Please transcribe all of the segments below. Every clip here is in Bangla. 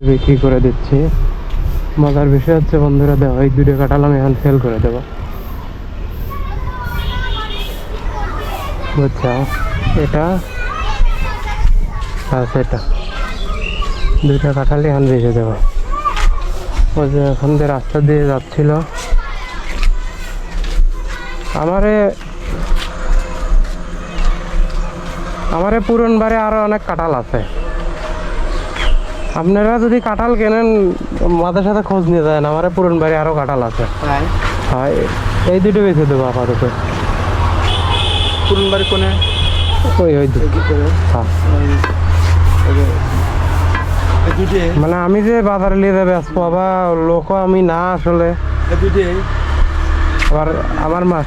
বিক্রি করে দিচ্ছি। মজার বিষয় হচ্ছে, বন্ধুরা দেওয়া এই দুটো কাঁঠাল আমি এখন সেল করে দেবো। বুঝছ? এটা আর সেটা। দুইটা কাঁঠালই এখন বেঁচে দেবো। ও যে এখন যে রাস্তা দিয়ে যাচ্ছিল। আমারে আমারে পুরন বারে আরও অনেক কাঁঠাল আছে। আপনারা যদি কাঁঠাল কেনেন মাদের সাথে খোঁজ নিয়ে যায় আমারে পুরন বাড়ি আরও কাঁঠাল আছে। হ্যাঁ এই দুটো বেছে দেবো আপাতত। পুরন বাড়ি কোনে? ওই ওই হ্যাঁ। মানে আমি যে বাজারে নিয়ে যাবে আসব আবার লোকও আমি না আসলে। আবার আমার মা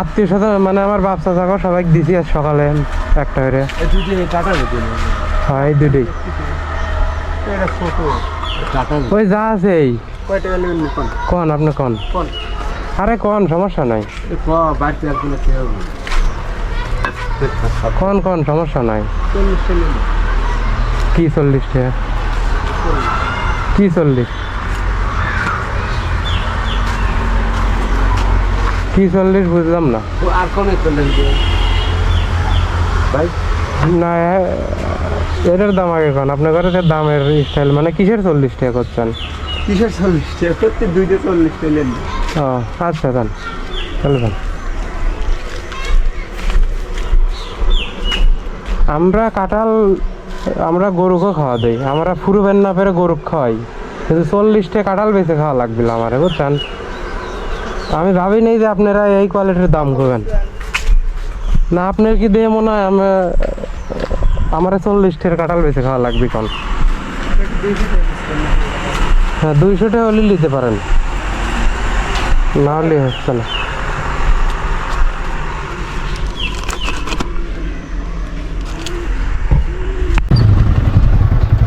আত্মীয় সাথে মানে আমার বাচ্চা চাকর সবাই দিছি আজ সকালে একটা করে। হ্যাঁ এই দুটোই। এটা ছোট টাটা ওই যা আছে এই। কয় টাকা নেবেন কোন? কন আপনি কন? কোন? আরে কন সমস্যা নাই। বাড়িতে কি হবে কন কন সমস্যা নাই। চল্লিশ কি চল্লিশ টাকা? কি চল্লিশ? কি চল্লিশ বুঝলাম না। আর কমে চল্লিশ ভাই না এটার দাম আগে কন। আপনার যে দামের স্টাইল মানে কিসের চল্লিশ টাকা করছেন? কিসের চল্লিশ টাকা? প্রত্যেক দুইটা চল্লিশ টাকা নেন ও আচ্ছা দেন। চলে যান আমরা কাঁঠাল আমরা গরুকে খাওয়া দেই। আমরা ফুরু বেন না পেরে গরু খাওয়াই। কিন্তু চল্লিশটা কাঁঠাল বেঁচে খাওয়া লাগবে আমার বুঝছেন? আমি ভাবি নেই যে আপনারা এই কোয়ালিটির দাম করবেন। না, আপনার কি দিয়ে মনে হয় আমি, আমার চল্লিশ চল্লিশটার কাঁঠাল বেঁচে খাওয়া লাগবে কোন হ্যাঁ দুইশো টাকা হলে নিতে পারেন। না হলে হচ্ছে না।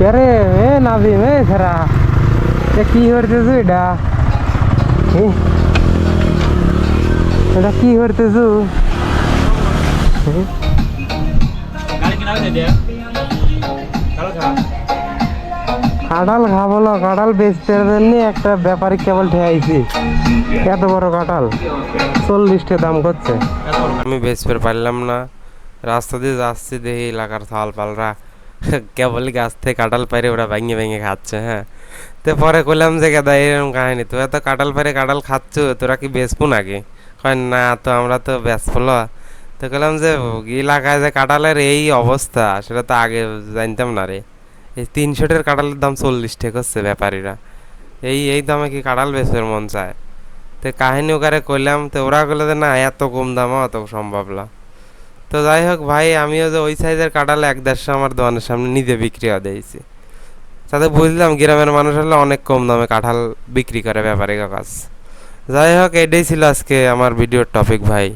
আরে, এ নাদিম এ সেরা এ কি করতেছু এটা? এটা কি করতেছু? কাঁঠাল খাব না কাঁঠাল বেচতে জন্য একটা ব্যাপারী কেবল ঠেয়াইছি এত বড় কাঁঠাল, চল্লিশটা দাম করছে। আমি বেচতে পারলাম না। রাস্তা দিয়ে যাচ্ছি দেখি এলাকার থাল পালরা। কেবল গাছ থেকে কাঁঠাল পাইরে ওরা ভেঙে ভেঙে খাচ্ছে হ্যাঁ। তো পরে কইলাম যে গাদা এরকম কাহিনি। তুই এত কাঁঠাল পাইরে কাঁঠাল খাচ্ছ, তোরা কি বেচবো নাকি? কয়, না, তো আমরা তো বেচবো তো কইলাম যে এলাকায় যে কাঁঠালের এই অবস্থা, সেটা তো আগে জানতাম না রে। এই তিনশোটার কাঁঠালের দাম চল্লিশ টাকা হচ্ছে ব্যাপারীরা। এই এই দামে কি কাঁঠাল বেচবার মন চায়? তো কাহিনী ওখানে কইলাম, তো ওরা কইলে যে, না, এত কম দামও অত সম্ভব না। তো যাই হোক ভাই, আমিও যে ওই সাইজের কাঁঠাল এক দেড়শো আমার দোকানের সামনে নিজে বিক্রি করে দিয়েছি। তাতে বুঝলাম গ্রামের মানুষ হলে অনেক কম দামে কাঁঠাল বিক্রি করে ব্যাপারী কাজ। যাই হোক, এটাই ছিল আজকে আমার ভিডিওর টপিক ভাই।